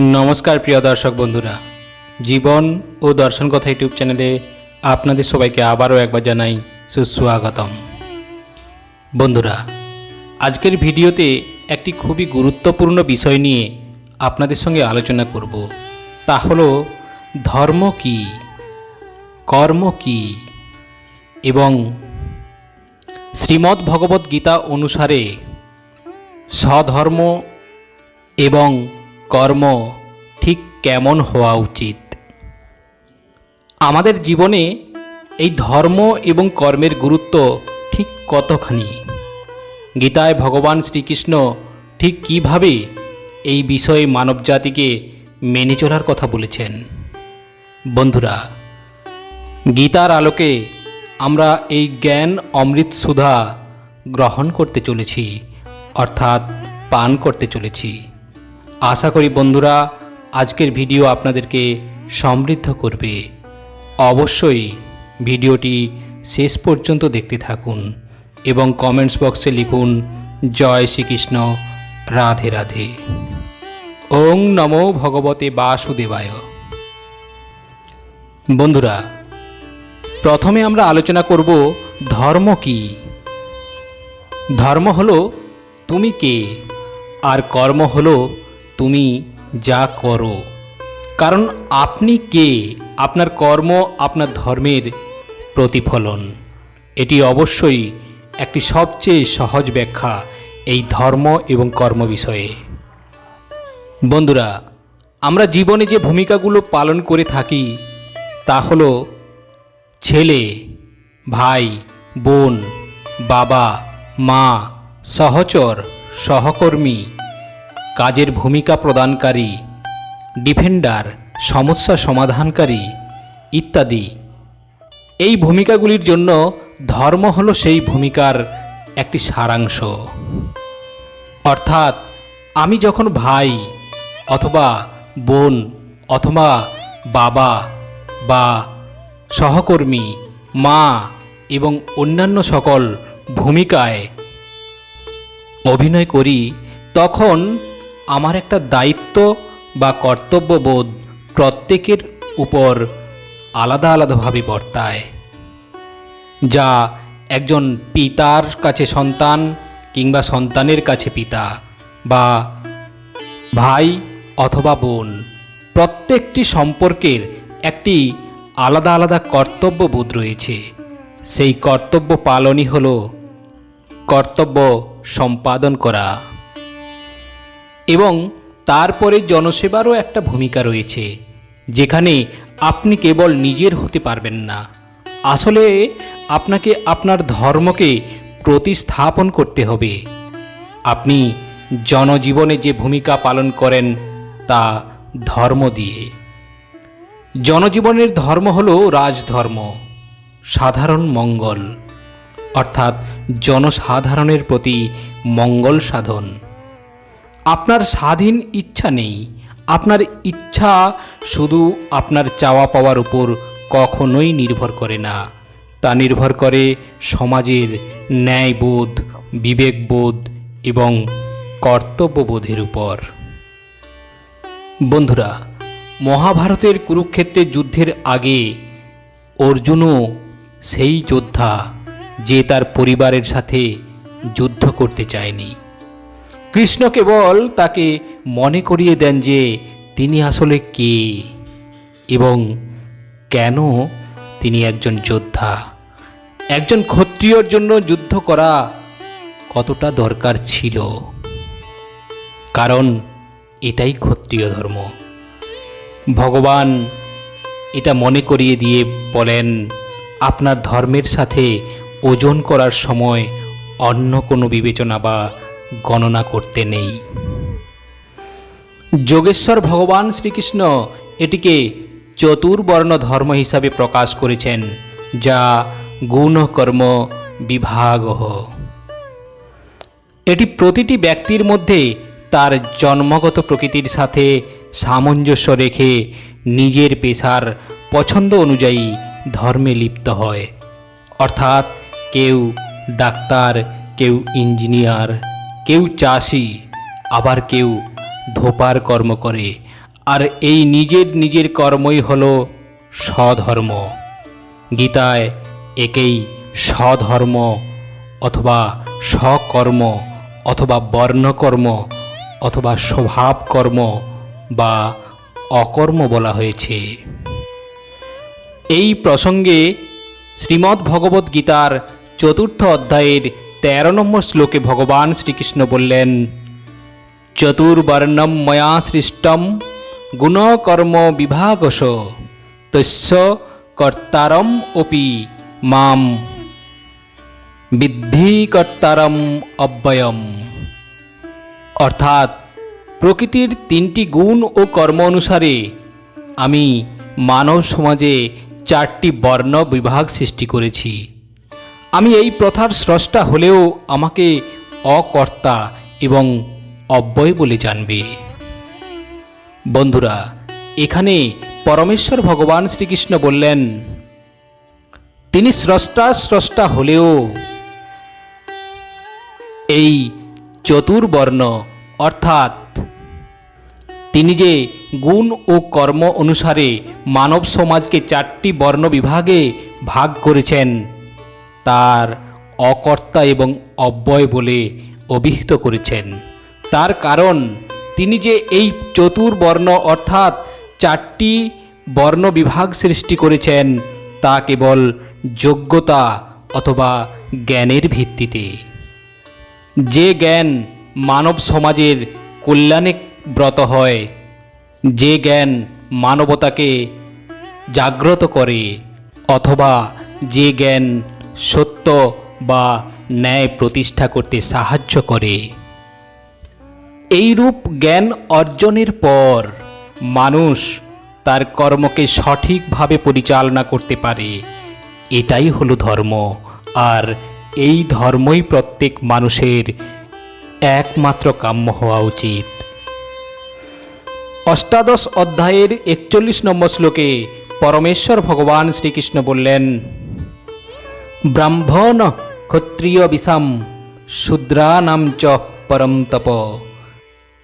নমস্কার প্রিয় দর্শক বন্ধুরা। জীবন ও দর্শন কথা ইউটিউব চ্যানেলে আপনাদের সবাইকে আবারও একবার জানাই সুস্বাগতম। বন্ধুরা, আজকের ভিডিওতে একটি খুবই গুরুত্বপূর্ণ বিষয় নিয়ে আপনাদের সঙ্গে আলোচনা করব। তা হলো, ধর্ম কি? কর্ম কি? এবং শ্রীমদ্ ভগবদ্ গীতা অনুসারে স্বধর্ম এবং কর্ম ঠিক কেমন হওয়া উচিত? আমাদের জীবনে এই ধর্ম এবং কর্মের গুরুত্ব ঠিক কতখানি? গীতায় ভগবান শ্রীকৃষ্ণ ঠিক কীভাবে এই বিষয়ে মানবজাতিকে মেনে চলার কথা বলেছেন? বন্ধুরা, গীতার আলোকে আমরা এই জ্ঞান অমৃত সুধা গ্রহণ করতে চলেছি, অর্থাৎ পান করতে চলেছি। আশা করি বন্ধুরা, আজকের ভিডিও আপনাদেরকে সমৃদ্ধ করবে। অবশ্যই ভিডিওটি শেষ পর্যন্ত দেখতে থাকুন এবং কমেন্টস বক্সে লিখুন, জয় শ্রীকৃষ্ণ, রাধে রাধে। ওং নমো ভগবতে বাসুদেবায়। বন্ধুরা, প্রথমে আমরা আলোচনা করব ধর্ম কি? ধর্ম হলো তুমি কে? আর কর্ম হলো তুমি যা করো। কারণ আপনি কে? আপনার কর্ম, আপনার ধর্মের প্রতিফলন। এটি অবশ্যই একটি সবচেয়ে সহজ ব্যাখ্যা এই ধর্ম এবং কর্ম বিষয়ে। বন্ধুরা, আমরা জীবনে যে ভূমিকাগুলো পালন করে থাকি, তা হলো ছেলে, ভাই, বোন, বাবা, মা, সহচর, সহকর্মী কাজের ভূমিকা প্রদানকারী, ডিফেন্ডার, সমস্যা সমাধানকারী ইত্যাদি। এই ভূমিকাগুলির জন্য ধর্ম হলো সেই ভূমিকার একটি সারাংশ। অর্থাৎ আমি যখন ভাই অথবা বোন অথবা বাবা বা সহকর্মী, মা এবং অন্যান্য সকল ভূমিকায় অভিনয় করি, তখন আমার একটা দায়িত্ব বা কর্তব্যবোধ প্রত্যেকের উপর আলাদা আলাদাভাবে বর্তায়। যা একজন পিতার কাছে সন্তান কিংবা সন্তানের কাছে পিতা বা ভাই অথবা বোন, প্রত্যেকটি সম্পর্কের একটি আলাদা আলাদা কর্তব্যবোধ রয়েছে। সেই কর্তব্য পালনই হল কর্তব্য সম্পাদন করা। এবং তারপরে জনসেবারও একটা ভূমিকা রয়েছে, যেখানে আপনি কেবল নিজের হতে পারবেন না। আসলে আপনাকে আপনার ধর্মকে প্রতিস্থাপন করতে হবে। আপনি জনজীবনে যে ভূমিকা পালন করেন, তা ধর্ম দিয়ে। জনজীবনের ধর্ম হল রাজধর্ম, সাধারণ মঙ্গল, অর্থাৎ জনসাধারণের প্রতি মঙ্গল সাধন। আপনার স্বাধীন ইচ্ছা নেই। আপনার ইচ্ছা শুধু আপনার চাওয়া পাওয়ার উপর কখনোই নির্ভর করে না। তা নির্ভর করে সমাজের ন্যায়বোধ, বিবেকবোধ এবং কর্তব্যবোধের উপর। বন্ধুরা, মহাভারতের কুরুক্ষেত্রের যুদ্ধের আগে অর্জুনও সেই যোদ্ধা যে তার পরিবারের সাথে যুদ্ধ করতে চায়নি। কৃষ্ণ কেবল তাকে মনে করিয়ে দেন যে তিনি আসলে কে এবং কেন তিনি একজন যোদ্ধা। একজন ক্ষত্রিয়র জন্য যুদ্ধ করা কতটা দরকার ছিল? কারণ এটাই ক্ষত্রিয় ধর্ম। ভগবান এটা মনে করিয়ে দিয়ে বলেন, আপনার ধর্মের সাথে ওজন করার সময় অন্য কোনো বিবেচনা বা গণনা করতে নেই। যোগেশ্বর ভগবান শ্রীকৃষ্ণ এটিকে চতুর্বর্ণ ধর্ম হিসাবে প্রকাশ করেছেন, যা গুণকর্ম বিভাগ। এটি প্রতিটি ব্যক্তির মধ্যে তার জন্মগত প্রকৃতির সাথে সামঞ্জস্য রেখে নিজের পেশার পছন্দ অনুযায়ী ধর্মে লিপ্ত হয়। অর্থাৎ কেউ ডাক্তার, কেউ ইঞ্জিনিয়ার। কেউ চাষি, আবার কেউ ধোপার কর্ম করে। আর এই নিজের নিজের কর্মই হল স্বধর্ম। গীতায় একেই স্বধর্ম অথবা স্বকর্ম অথবা বর্ণকর্ম অথবা স্বভাবকর্ম বা অকর্ম বলা হয়েছে। এই প্রসঙ্গে শ্রীমদ্ ভগবদ্ গীতার চতুর্থ অধ্যায়ের তেরো নম্বর শ্লোকে ভগবান শ্রীকৃষ্ণ বললেন, চতুর্বর্ণম ময়া সৃষ্টম গুণকর্ম বিভাগস, তস্য কর্তারম অপি মাম। বিদ্ধি কর্তারম অব্যয়ম। অর্থাৎ প্রকৃতির তিনটি গুণ ও কর্ম অনুসারে আমি মানব সমাজে চারটি বর্ণ বিভাগ সৃষ্টি করেছি। আমি এই প্রথার স্রষ্টা হলেও আমাকে অকর্তা এবং অব্যয় বলে জানবে। বন্ধুরা, এখানে পরমেশ্বর ভগবান শ্রীকৃষ্ণ বললেন, তিনি স্রষ্টা স্রষ্টা হলেও এই চতুর্বর্ণ, অর্থাৎ তিনি যে গুণ ও কর্ম অনুসারে মানব সমাজকে চারটি বর্ণ বিভাগে ভাগ করেছেন তার অকর্তা এবং অব্যয় বলে অভিহিত করেছেন। তার কারণ, তিনি যে এই চতুর্বর্ণ অর্থাৎ চারটি বর্ণ বিভাগ সৃষ্টি করেছেন, তা কেবল যোগ্যতা অথবা জ্ঞানের ভিত্তিতে। যে জ্ঞান মানব সমাজের কল্যাণে ব্রত হয়, যে জ্ঞান মানবতাকে জাগ্রত করে, অথবা যে জ্ঞান সত্য বা ন্যায় প্রতিষ্ঠা করতে সাহায্য করে। এইরূপ জ্ঞান অর্জনের পর মানুষ তার কর্মকে সঠিকভাবে পরিচালনা করতে পারে। এটাই হলো ধর্ম। আর এই ধর্মই প্রত্যেক মানুষের একমাত্র কাম্য হওয়া উচিত। অষ্টাদশ অধ্যায়ের একচল্লিশ নম্বর শ্লোকে পরমেশ্বর ভগবান শ্রীকৃষ্ণ বললেন ব্রাহ্মণ ক্ষত্রিয় বিষাম, শূদ্রানাম চ পরম তপ।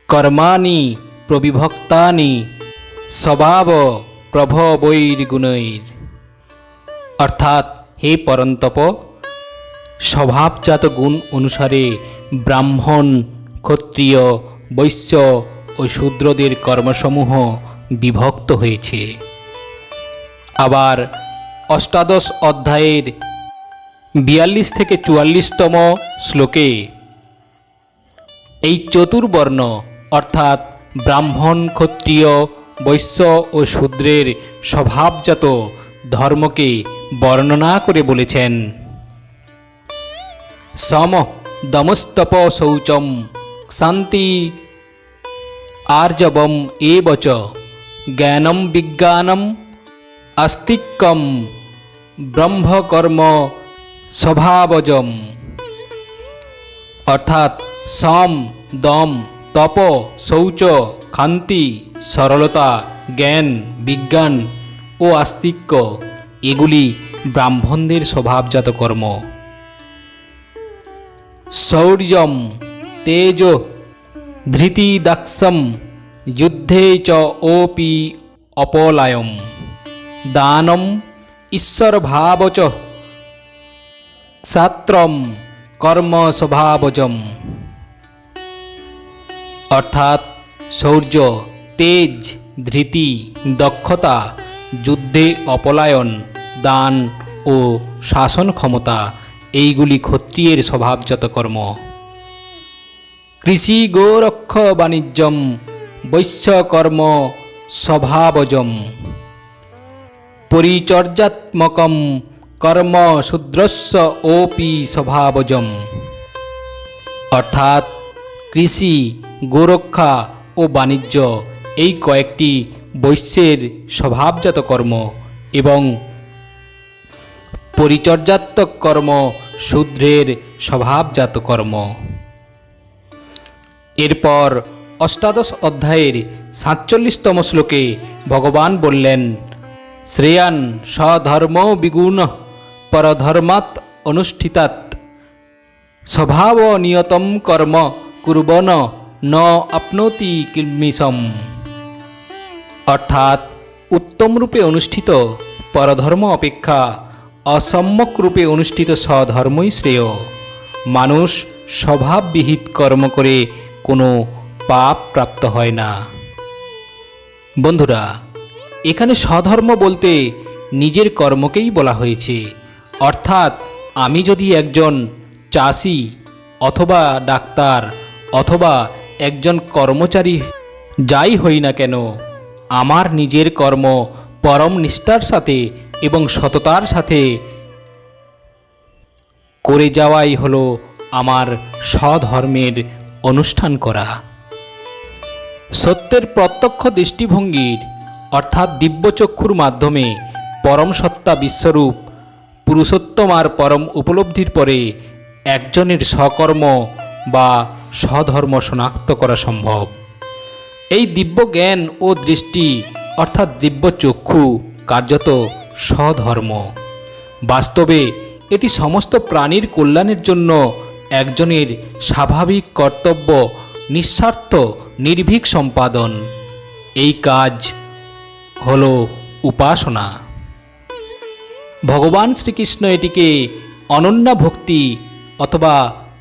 কর্মাণি প্রবিভক্তানি, স্বভাব প্রভবৈর্গুণৈর। অর্থাৎ হে পরন্তপ স্বভাবজাত গুণ অনুসারে ব্রাহ্মণ, ক্ষত্রিয়, বৈশ্য ও শূদ্রদের কর্মসমূহ বিভক্ত হয়েছে। আবার অষ্টাদশ অধ্যায়ের বিয়াল্লিশ থেকে চুয়াল্লিশতম শ্লোকে। এই চতুর্বর্ণ, অর্থাৎ ব্রাহ্মণ ক্ষত্রিয়, বৈশ্য ও শূদ্রের স্বভাবজাত ধর্মকে বর্ণনা করে বলেছেন। সম দমস্তপ শৌচম শান্তি আর্জবম এবচ জ্ঞানম বিজ্ঞানম আস্তিক্যম ব্রহ্মকর্ম স্বভাবজম। অর্থাৎ সম, দম, তপ, শৌচ, খান্তি, সরলতা, জ্ঞান, বিজ্ঞান ও আস্তিক্য, এগুলি ব্রাহ্মণদের স্বভাবজাত কর্ম। শৌর্যম, তেজ ধৃতি দাক্ষম যুদ্ধে চ ওপি অপলায়ম। দানম, ঈশ্বরভাবচ ক্ষাত্রম কর্ম স্বভাবজম। অর্থাৎ শৌর্য তেজ, ধৃতি, দক্ষতা, যুদ্ধে অপলায়ন, দান ও শাসন ক্ষমতা, এইগুলি ক্ষত্রিয়ের স্বভাবজাত কর্ম। কৃষি গোরক্ষ বাণিজ্যম বৈশ্যকর্ম স্বভাবজম। পরিচর্যাত্মকম কর্ম শূদ্রস্য ওপি স্বভাবজম। অর্থাৎ কৃষি, গোরক্ষা ও বাণিজ্য এই কয়েকটি বৈশ্যের স্বভাবজাত কর্ম এবং পরিচর্যাত্মক কর্ম শূদ্রের স্বভাবজাত কর্ম। এরপর অষ্টাদশ অধ্যায়ের সাতচল্লিশতম শ্লোকে ভগবান বললেন, শ্রেয়ান স্বধর্ম বিগুণ পরধর্মাৎ স্বভাব নিয়তম কর্ম কুর্বন ন আপনোতি কিলমিশম অর্থাৎ উত্তম রূপে অনুষ্ঠিত পরধর্ম অপেক্ষা অসম্যক রূপে অনুষ্ঠিত স্বধর্মই শ্রেয়। মানুষ স্বভাববিহিত কর্ম করে কোনো পাপ প্রাপ্ত হয় না। বন্ধুরা, এখানে স্বধর্ম বলতে নিজের কর্মকেই বলা হয়েছে। অর্থাৎ আমি যদি একজন চাষি অথবা ডাক্তার অথবা একজন কর্মচারী যাই হই না কেন, আমার নিজের কর্ম পরম নিষ্ঠার সাথে এবং সততার সাথে করে যাওয়াই হলো আমার স্বধর্মের অনুষ্ঠান করা। সত্যের প্রত্যক্ষ দৃষ্টিভঙ্গির অর্থাৎ দিব্যচক্ষুর মাধ্যমে পরম সত্তা বিশ্বরূপ পুরুষোত্তম আর পরম উপলব্ধির পরে একজনের স্বকর্ম বা স্বধর্ম শনাক্ত করা সম্ভব। এই দিব্য জ্ঞান ও দৃষ্টি, অর্থাৎ দিব্য চক্ষু কার্যত স্বধর্ম। বাস্তবে এটি সমস্ত প্রাণীর কল্যাণের জন্য একজনের স্বাভাবিক কর্তব্য, নিঃস্বার্থ, নির্ভীক সম্পাদন। এই কাজ হল উপাসনা। ভগবান শ্রীকৃষ্ণ এটিকে অনন্যা ভক্তি অথবা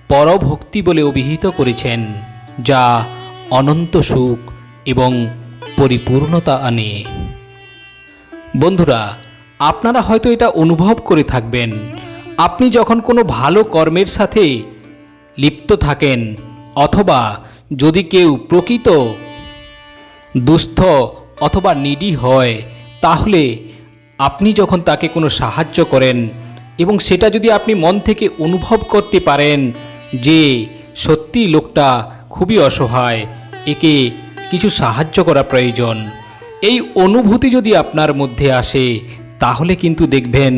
পরভক্তি বলে অভিহিত করেছেন, যা অনন্ত সুখ এবং পরিপূর্ণতা আনে। বন্ধুরা, আপনারা হয়তো এটা অনুভব করে থাকবেন, আপনি যখন কোনো ভালো কর্মের সাথে লিপ্ত থাকেন অথবা যদি কেউ প্রকৃত দুস্থ অথবা নিডি হয়, তাহলে আপনি যখন তাকে কোনো সাহায্য করেন এবং সেটা যদি আপনি মন থেকে অনুভব করতে পারেন যে সত্যি লোকটা খুবই অসহায়, একে কিছু সাহায্য করা প্রয়োজন। এই অনুভূতি যদি আপনার মধ্যে আসে, তাহলে কিন্তু দেখবেন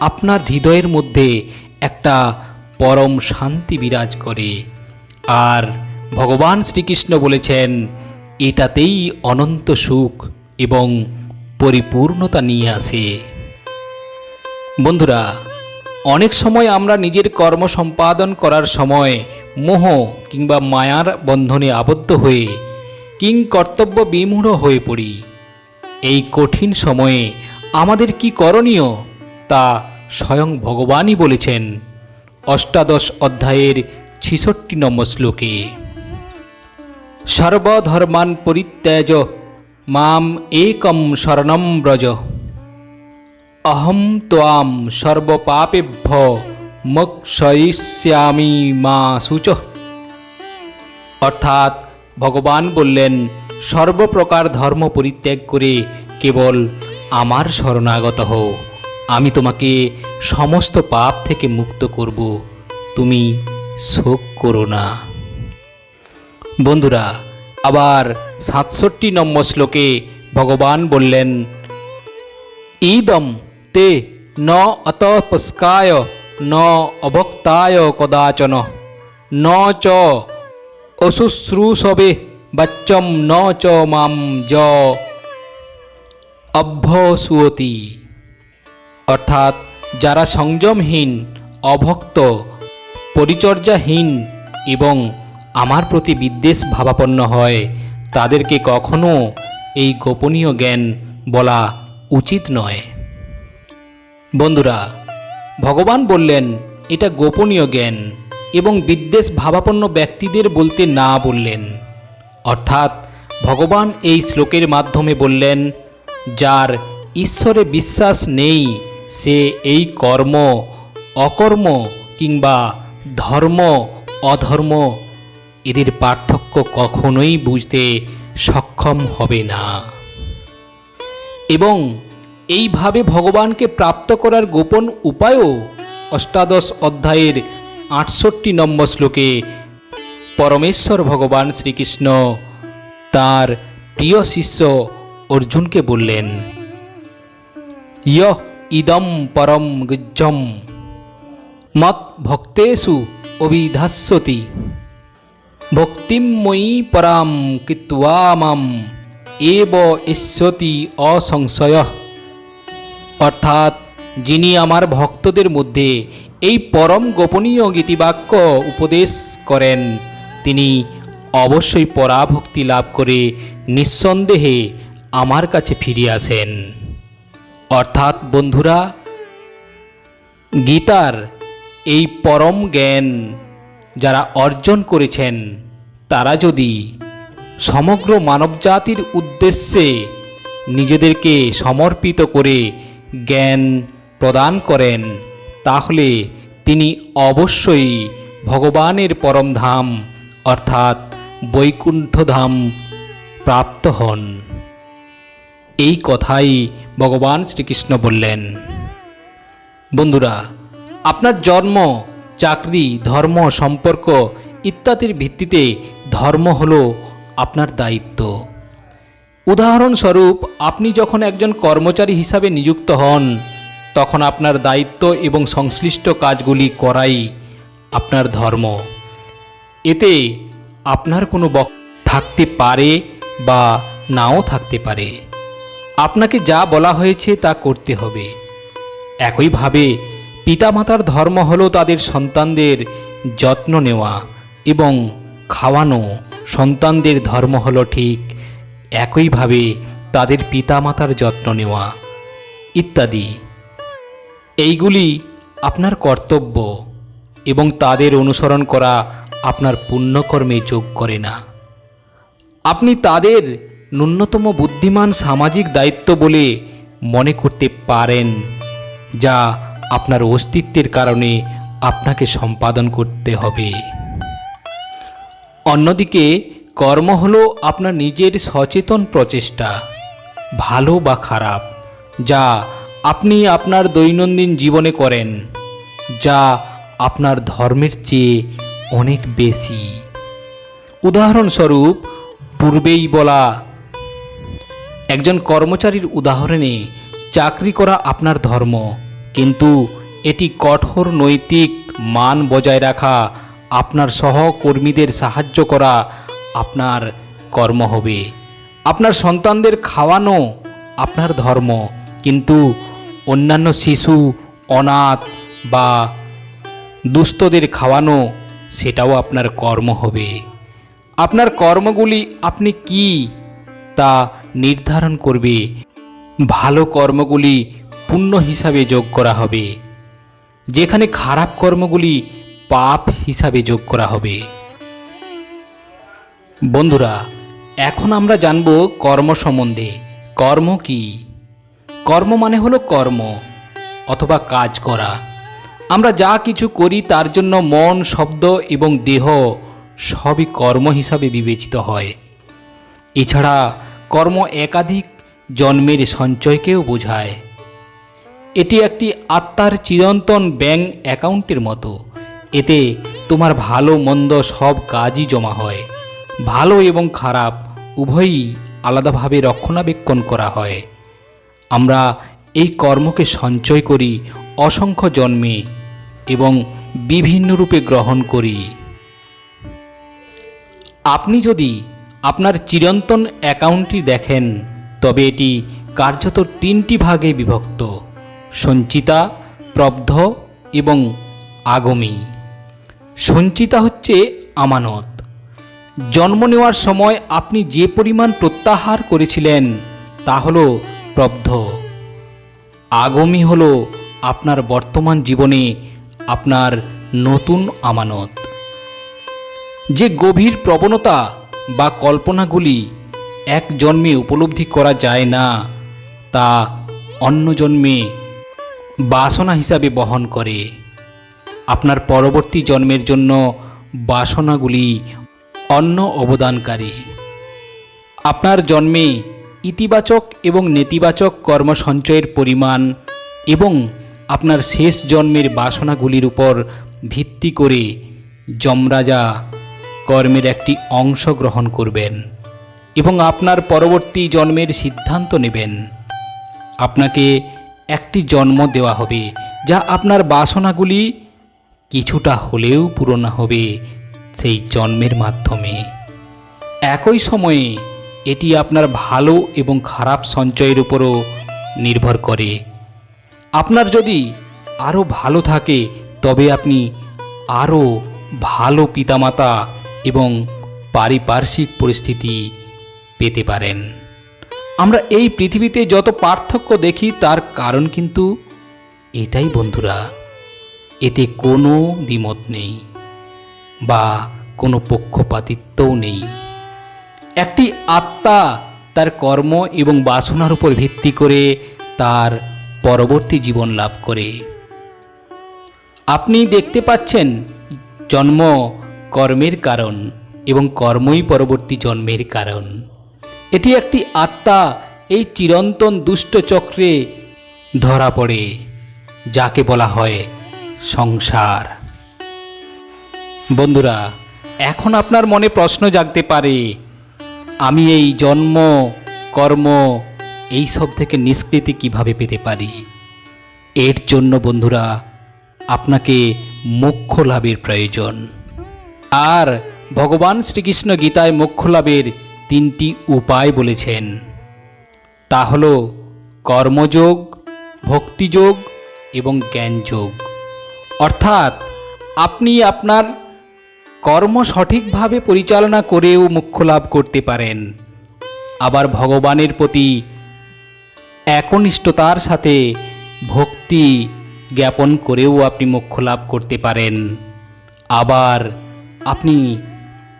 আপনার হৃদয়ের মধ্যে একটা পরম শান্তি বিরাজ করে। আর ভগবান শ্রীকৃষ্ণ বলেছেন, এটাতেই অনন্ত সুখ এবং পরিপূর্ণতা নিয়ে আসে। বন্ধুরা, অনেক সময় আমরা নিজের কর্ম সম্পাদন করার সময় মোহ কিংবা মায়ার বন্ধনে আবদ্ধ হয়ে কিং কর্তব্য বিমূঢ় হয়ে পড়ি। এই কঠিন সময়ে আমাদের কি করণীয় তা স্বয়ং ভগবানই বলেছেন। অষ্টাদশ অধ্যায়ের ছিষট্টি নম্বর শ্লোকে। সর্বধর্মান পরিত্যাজ মাম একম শরণম ব্রজ। অহম ত্বাম সর্বপাপেভ্য মোক্ষয়িষ্যামি মা সূচ। অর্থাৎ ভগবান বললেন, সর্বপ্রকার ধর্ম পরিত্যাগ করে কেবল আমার শরণাগত হও। আমি তোমাকে সমস্ত পাপ থেকে মুক্ত করব। তুমি শোক করো না। বন্ধুরা আবার সাতষট্টি নম্বর শ্লোকে ভগবান বললেন, ঈদম তে ন অতপস্কায় ন অভক্তায় কদাচন, ন চ অশুশ্রূষবে বাচ্চম ন চ মাম য অভ্যসুয়তি। অর্থাৎ যারা সংযমহীন, অভক্ত, পরিচর্যাহীন এবং আমার প্রতি বিদ্বেষ ভাবাপন্ন হয়। তাদেরকে কখনো এই গোপনীয় জ্ঞান বলা উচিত নয়। বন্ধুরা, ভগবান বললেন, এটা গোপনীয় জ্ঞান এবং বিদ্বেষ ভাবাপন্ন ব্যক্তিদের বলতে না বললেন। অর্থাৎ, ভগবান এই শ্লোকের মাধ্যমে বললেন, যার ঈশ্বরে বিশ্বাস নেই, সে এই কর্ম, অকর্ম কিংবা ধর্ম, অধর্ম এদের পার্থক্য কখনোই বুঝতে সক্ষম হবে না। এবং এইভাবে ভগবানকে প্রাপ্ত করার গোপন উপায়ও অষ্টাদশ অধ্যায়ের আটষট্টি নম্বর শ্লোকে পরমেশ্বর ভগবান শ্রীকৃষ্ণ তার প্রিয় শিষ্য অর্জুনকে বললেন, ইয় ইদম পরম গুজ্জম মত ভক্তেষু অভিধাস্যতি। ভক্তিময়ী পরাম কৃত্বা মাম, এব ইষ্যতি অসংশয়। অর্থাৎ যিনি আমার ভক্তদের মধ্যে এই পরম গোপনীয় গীতিবাক্য উপদেশ করেন, তিনি অবশ্যই পরাভক্তি লাভ করে নিঃসন্দেহে আমার কাছে ফিরে আসেন। অর্থাৎ বন্ধুরা, গীতার এই পরম জ্ঞান যারা অর্জন করেছেন, তারা যদি সমগ্র মানবজাতির উদ্দেশ্যে নিজেদেরকে সমর্পিত করে জ্ঞান প্রদান করেন, তাহলে তিনি অবশ্যই ভগবানের পরম ধাম অর্থাৎ বৈকুণ্ঠধাম, প্রাপ্ত হন। এই কথাই ভগবান শ্রীকৃষ্ণ বললেন। বন্ধুরা, আপনার জন্ম চাকরি, ধর্ম, সম্পর্ক ইত্যাদির ভিত্তিতে ধর্ম হল আপনার দায়িত্ব। উদাহরণস্বরূপ, আপনি যখন একজন কর্মচারী হিসাবে নিযুক্ত হন, তখন আপনার দায়িত্ব এবং সংশ্লিষ্ট কাজগুলি করাই আপনার ধর্ম। এতে আপনার কোনো বক থাকতে পারে বা নাও থাকতে পারে। আপনাকে যা বলা হয়েছে তা করতে হবে। একইভাবে পিতামাতার ধর্ম হলো তাদের সন্তানদের যত্ন নেওয়া এবং খাওয়ানো। সন্তানদের ধর্ম হলো ঠিক একইভাবে তাদের পিতামাতার যত্ন নেওয়া ইত্যাদি। এইগুলি আপনার কর্তব্য এবং তাদের অনুসরণ করা আপনার পুণ্যকর্মে যোগ করে না। আপনি তাদের ন্যূনতম বুদ্ধিমান সামাজিক দায়িত্ব বলে মনে করতে পারেন, যা আপনার অস্তিত্বের কারণে আপনাকে সম্পাদন করতে হবে। অন্যদিকে, কর্ম হলো আপনার নিজের সচেতন প্রচেষ্টা, ভালো বা খারাপ, যা আপনি আপনার দৈনন্দিন জীবনে করেন, যা আপনার ধর্মের চেয়ে অনেক বেশি। উদাহরণস্বরূপ, পূর্বেই বলা, একজন কর্মচারীর উদাহরণে, চাকরি করা আপনার ধর্ম কিন্তু এটি কঠোর নৈতিক মান বজায় রাখা, আপনার সহকর্মীদের সাহায্য করা আপনার কর্ম হবে। আপনার সন্তানদের খাওয়ানো আপনার ধর্ম, কিন্তু অন্যান্য শিশু, অনাথ বা দুস্থদের খাওয়ানো সেটাও আপনার কর্ম হবে। আপনার কর্মগুলি আপনি কি তা নির্ধারণ করবে। ভালো কর্মগুলি পুণ্য হিসাবে যোগ করা হবে। যেখানে খারাপ কর্মগুলি পাপ হিসাবে যোগ করা হবে। বন্ধুরা, এখন আমরা জানব কর্ম সম্বন্ধে। কর্ম কি? কর্ম মানে হলো কর্ম, অথবা কাজ করা। আমরা যা কিছু করি তার জন্য মন, শব্দ এবং দেহ সবই কর্ম হিসাবে বিবেচিত হয়। এছাড়া কর্ম একাধিক জন্মের সঞ্চয়কেও বোঝায়। এটি একটি আত্মার চিরন্তন ব্যাংক অ্যাকাউন্টের মতো। এতে তোমার ভালো মন্দ সব কাজই জমা হয়। ভালো এবং খারাপ উভয়ই আলাদাভাবে রক্ষণাবেক্ষণ করা হয়। আমরা এই কর্মকে সঞ্চয় করি অসংখ্য জন্মে এবং বিভিন্ন রূপে গ্রহণ করি। আপনি যদি আপনার চিরন্তন অ্যাকাউন্টটি দেখেন, তবে এটি কার্যত তিনটি ভাগে বিভক্ত। সঞ্চিতা, প্রব্ধ এবং আগমী। সঞ্চিতা হচ্ছে আমানত। জন্ম নেওয়ার সময় আপনি যে পরিমাণ প্রত্যাহার করেছিলেন তা হল প্রব্ধ। আগমী হল আপনার বর্তমান জীবনে আপনার নতুন আমানত। যে গভীর প্রবণতা বা কল্পনাগুলি এক জন্মে উপলব্ধি করা যায় না, তা অন্য জন্মে বাসনা হিসাবে বহন করে। আপনার পরবর্তী জন্মের জন্য বাসনাগুলি অন্য অবদানকারী। আপনার জন্মে ইতিবাচক এবং নেতিবাচক কর্ম সঞ্চয়ের পরিমাণ এবং আপনার শেষ জন্মের বাসনাগুলির উপর ভিত্তি করে যমরাজা কর্মের একটি অংশ গ্রহণ করবেন এবং আপনার পরবর্তী জন্মের সিদ্ধান্ত নেবেন। আপনাকে একটি জন্ম দেওয়া হবে, যা আপনার বাসনাগুলি কিছুটা হলেও পূরণ হবে সেই জন্মের মাধ্যমে। একই সময়ে এটি আপনার ভালো এবং খারাপ সঞ্চয়ের উপরও নির্ভর করে। আপনার যদি আরও ভালো থাকে, তবে আপনি আরও ভালো পিতামাতা এবং পারিপার্শ্বিক পরিস্থিতি পেতে পারেন। আমরা এই পৃথিবীতে যত পার্থক্য দেখি, তার কারণ কিন্তু এটাই বন্ধুরা। এতে কোনো দ্বিমত নেই বা কোনো পক্ষপাতিত্বও নেই। একটি আত্মা তার কর্ম এবং বাসনার উপর ভিত্তি করে তার পরবর্তী জীবন লাভ করে। আপনি দেখতে পাচ্ছেন জন্ম কর্মের কারণ এবং কর্মই পরবর্তী জন্মের কারণ। এটি একটি আত্মা, এই চিরন্তন দুষ্ট চক্রে ধরা পড়ে, যাকে বলা হয় সংসার। বন্ধুরা, এখন আপনার মনে প্রশ্ন জাগতে পারে, আমি এই জন্ম, কর্ম এই সব থেকে নিষ্কৃতি কীভাবে পেতে পারি? এর জন্য বন্ধুরা, আপনাকে মোক্ষ লাভের প্রয়োজন। আর ভগবান শ্রীকৃষ্ণ গীতায় মোক্ষ লাভের তিনটি উপায় বলেছেন। তা হল কর্মযোগ, ভক্তিযোগ এবং জ্ঞানযোগ। অর্থাৎ আপনি আপনার কর্ম সঠিকভাবে পরিচালনা করেও মোক্ষ লাভ করতে পারেন। আবার ভগবানের প্রতি একনিষ্ঠতার সাথে ভক্তি জ্ঞাপন করেও আপনি মোক্ষ লাভ করতে পারেন। আবার আপনি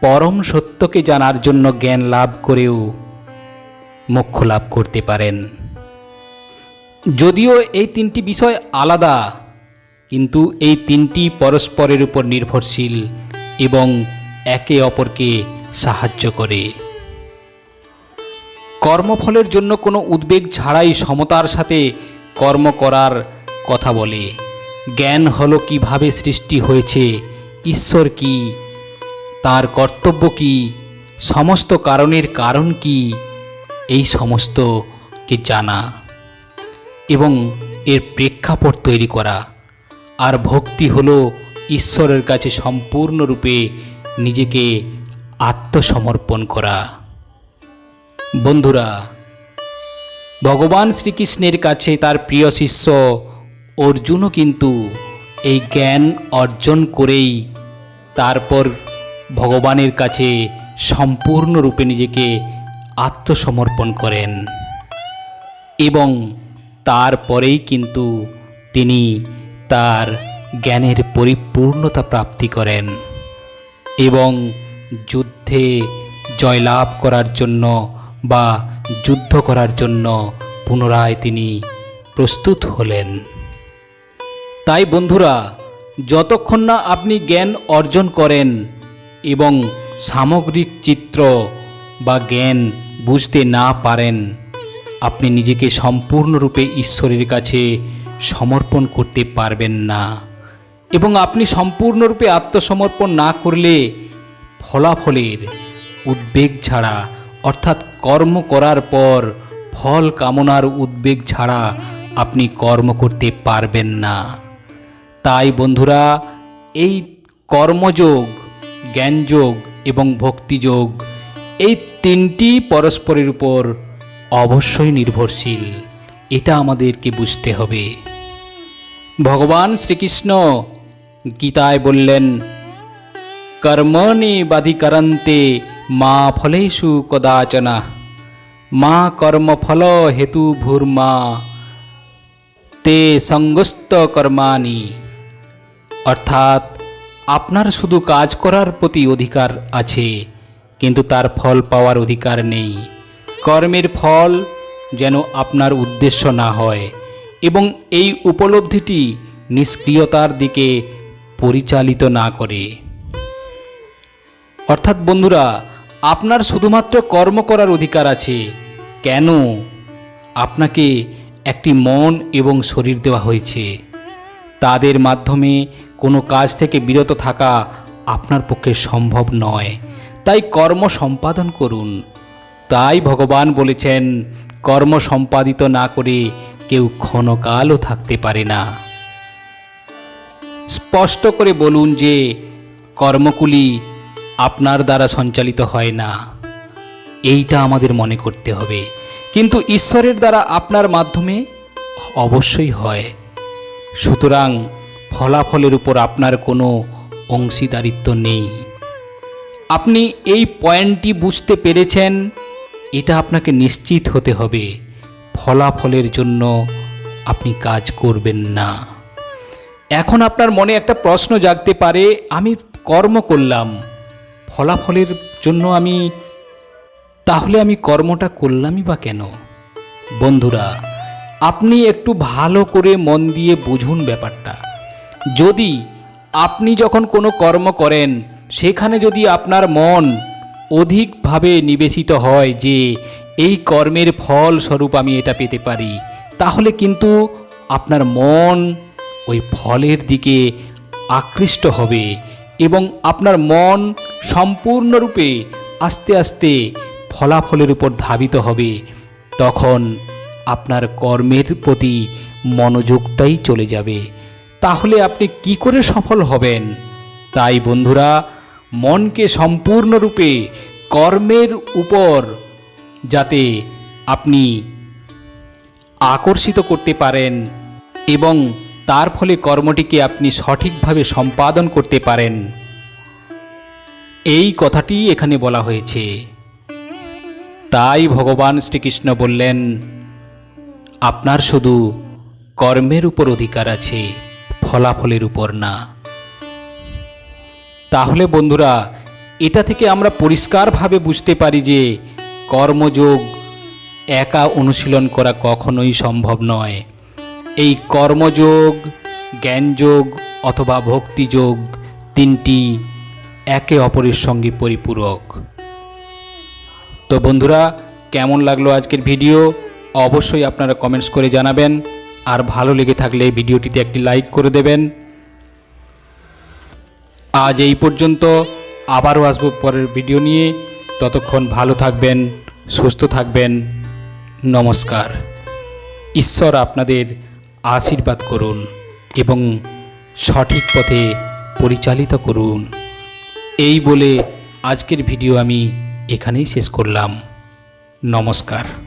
পরম সত্যকে জানার জন্য জ্ঞান লাভ করেও মোক্ষ লাভ করতে পারেন। যদিও এই তিনটি বিষয় আলাদা, কিন্তু এই তিনটি পরস্পরের উপর নির্ভরশীল এবং একে অপরকে সাহায্য করে। কর্মফলের জন্য কোনো উদ্বেগ ছাড়াই সমতার সাথে কর্ম করার কথা বলে। জ্ঞান হলো কীভাবে সৃষ্টি হয়েছে, ঈশ্বর কি তার কর্তব্য কি? সমস্ত কারণের কারণ কি? এই সমস্তকে জানা? এবং এর প্রেক্ষাপট তৈরি করা। আর ভক্তি হল ঈশ্বরের কাছে সম্পূর্ণরূপে নিজেকে আত্মসমর্পণ করা। বন্ধুরা, ভগবান শ্রীকৃষ্ণের কাছে তার প্রিয় শিষ্য অর্জুনও কিন্তু এই জ্ঞান অর্জন করেই তারপর ভগবানের কাছে সম্পূর্ণরূপে নিজেকে আত্মসমর্পণ করেন। এবং তারপরেই কিন্তু তিনি তার জ্ঞানের পরিপূর্ণতা প্রাপ্তি করেন এবং যুদ্ধে জয়লাভ করার জন্য বা যুদ্ধ করার জন্য পুনরায় তিনি প্রস্তুত হলেন। তাই বন্ধুরা, যতক্ষণ না আপনি জ্ঞান অর্জন করেন এবং সামগ্রিক চিত্র বা জ্ঞান বুঝতে না পারেন, আপনি নিজেকে সম্পূর্ণরূপে ঈশ্বরের কাছে সমর্পণ করতে পারবেন না। এবং আপনি সম্পূর্ণরূপে আত্মসমর্পণ না করলে ফলাফলের উদ্বেগ ছাড়া, অর্থাৎ কর্ম করার পর ফল কামনার উদ্বেগ ছাড়া আপনি কর্ম করতে পারবেন না। তাই বন্ধুরা, এই কর্মযোগ জ্ঞানযোগ এবং ভক্তিযোগ, এই তিনটি পরস্পরের উপর অবশ্যই নির্ভরশীল। এটা আমাদেরকে বুঝতে হবে। ভগবান শ্রীকৃষ্ণ গীতায় বললেন, কর্মণি বাধিকরন্তে মা ফলেষু কদাচনা, মা কর্মফল হেতু ভূর্মা, তে সঙ্গস্ত কর্মাণি। অর্থাৎ আপনার শুধু কাজ করার প্রতি অধিকার আছে, কিন্তু তার ফল পাওয়ার অধিকার নেই। কর্মের ফল যেন আপনার উদ্দেশ্য না হয়, এবং এই উপলব্ধিটি নিষ্ক্রিয়তার দিকে পরিচালিত না করে। অর্থাৎ বন্ধুরা, আপনার শুধুমাত্র কর্ম করার অধিকার আছে, কেন আপনাকে একটি মন এবং শরীর দেওয়া হয়েছে। তাদের মাধ্যমে কোনো কাজ থেকে বিরত থাকা আপনার পক্ষে সম্ভব নয়। তাই কর্ম সম্পাদন করুন। তাই ভগবান বলেছেন, কর্ম সম্পাদিত না করে কেউ ক্ষণকালও থাকতে পারে না। স্পষ্ট করে বলুন যে, কর্মকুলি আপনার দ্বারা সঞ্চালিত হয় না। এইটা আমাদের মনে করতে হবে। কিন্তু ঈশ্বরের দ্বারা আপনার মাধ্যমে অবশ্যই হয়। সুতরাং ফলাফলের উপর আপনার কোনো অংশীদারিত্ব নেই। আপনি এই পয়েন্টটি বুঝতে পেরেছেন, এটা আপনাকে নিশ্চিত হতে হবে, ফলাফলের জন্য আপনি কাজ করবেন না। এখন আপনার মনে একটা প্রশ্ন জাগতে পারে, আমি কর্ম করলাম, ফলাফলের জন্য আমি, তাহলে আমি কর্মটা করলামই বা কেন? বন্ধুরা, আপনি একটু ভালো করে মন দিয়ে বুঝুন ব্যাপারটা। যদি আপনি যখন কোনো কর্ম করেন, সেখানে যদি আপনার মন অধিকভাবে নিবেশিত হয় যে এই কর্মের ফল স্বরূপ আমি এটা পেতে পারি, তাহলে কিন্তু আপনার মন ওই ফলের দিকে আকৃষ্ট হবে এবং আপনার মন সম্পূর্ণরূপে আস্তে আস্তে ফলাফলের উপর ধাবিত হবে। তখন আপনার কর্মের প্রতি মনোযোগটাই চলে যাবে। তাহলে আপনি কি করে সফল হবেন? তাই বন্ধুরা, মনকে সম্পূর্ণরূপে কর্মের উপর যাতে আপনি আকর্ষিত করতে পারেন এবং তার ফলে কর্মটিকে আপনি সঠিকভাবে সম্পাদন করতে পারেন। এই কথাটি এখানে বলা হয়েছে। তাই ভগবান শ্রীকৃষ্ণ বললেন, আপনার শুধু কর্মের উপর অধিকার আছে। ফলাফলের উপর না। তাহলে বন্ধুরা, এটা থেকে আমরা পরিষ্কারভাবে বুঝতে পারি যে কর্মযোগ একা অনুশীলন করা কখনোই সম্ভব নয়। এই কর্মযোগ, জ্ঞানযোগ অথবা ভক্তিযোগ তিনটি একে অপরের সঙ্গে পরিপূরক। তো বন্ধুরা, কেমন লাগল আজকের ভিডিও? অবশ্যই আপনারা কমেন্টস করে জানাবেন। আর ভালো লেগে থাকলে ভিডিওটিতে একটি লাইক করে দেবেন। আজ এই পর্যন্ত আবারও আসব পরের ভিডিও নিয়ে। ততক্ষণ ভালো থাকবেন, সুস্থ থাকবেন। নমস্কার। ঈশ্বর আপনাদের আশীর্বাদ করুন এবং সঠিক পথে পরিচালিত করুন। এই বলে আজকের ভিডিও আমি এখানেই শেষ করলাম। নমস্কার।